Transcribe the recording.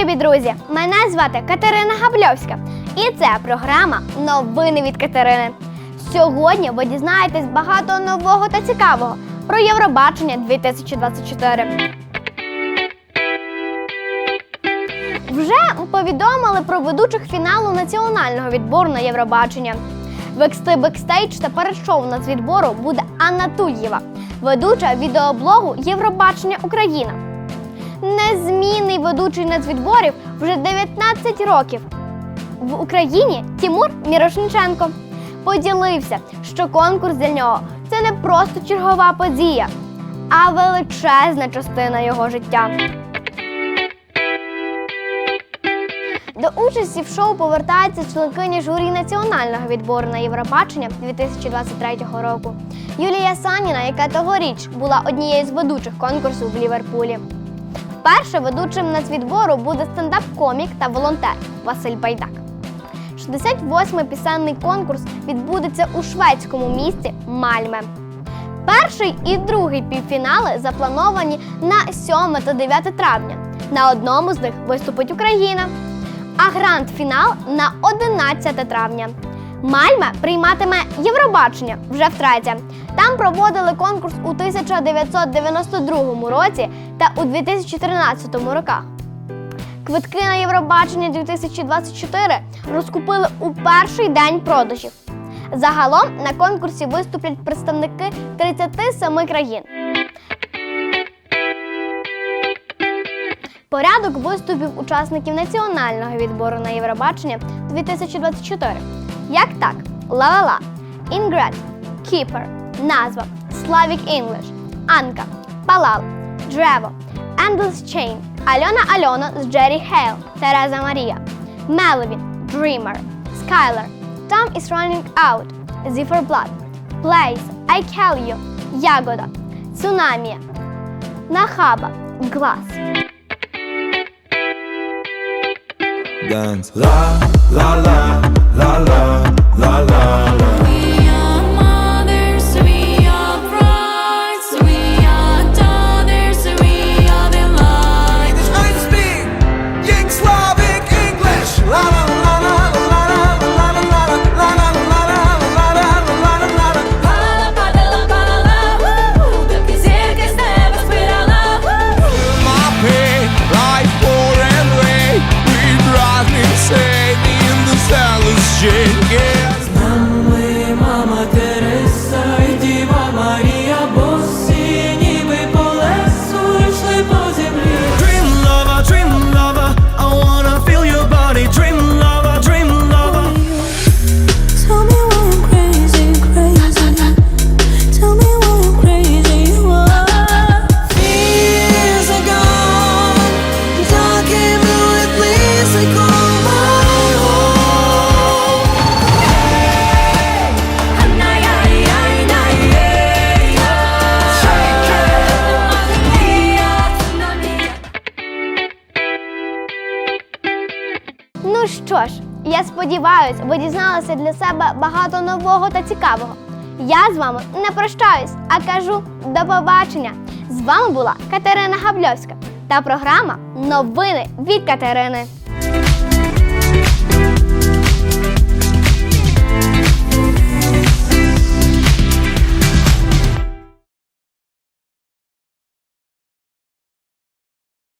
любі друзі! Мене звати Катерина Габльовська, і це програма Новини від Катерини. Сьогодні ви дізнаєтесь багато нового та цікавого про Євробачення 2024. Вже повідомили про ведучих фіналу національного відбору на Євробачення. Вексти бекстейдж та перед шоу нацвідбору буде Анна Тульєва, ведуча відеоблогу Євробачення Україна. Незмінний ведучий нацвідборів вже 19 років. В Україні Тимур Мірошниченко поділився, що конкурс для нього це не просто чергова подія, а величезна частина його життя. До участі в шоу повертається членкиня журі національного відбору на Євробачення 2023 року Юлія Саніна, яка тогоріч була однією з ведучих конкурсів в Ліверпулі. Вперше ведучим нацвідбору буде стендап-комік та волонтер Василь Байдак. 68-й пісенний конкурс відбудеться у шведському місті Мальме. Перший і другий півфінали заплановані на 7 та 9 травня. На одному з них виступить Україна, а гранд-фінал на 11 травня. Мальме прийматиме Євробачення вже втретє. Там проводили конкурс у 1992 році та у 2013 роках. Квитки на Євробачення 2024 розкупили у перший день продажів. Загалом на конкурсі виступлять представники 37 країн. Порядок виступів учасників національного відбору на Євробачення 2024. Як так? Ла-ла-ла, Інгрет, Кіпер, Назва, Slavic English, Анка, Палал, Древо, Endless Chain, Альона Альона з Джері Хейл, Тереза Марія, Меловін, Dreamer, Skylar, Tom is Running Out, Ziffer Blood, Place, I Call You, Ягода, Цунамія, Нахаба, Glass. dance. La la la la Ну що ж, я сподіваюся, ви дізналися для себе багато нового та цікавого. Я з вами не прощаюсь, а кажу до побачення. З вами була Катерина Габльовська та програма Новини від Катерини.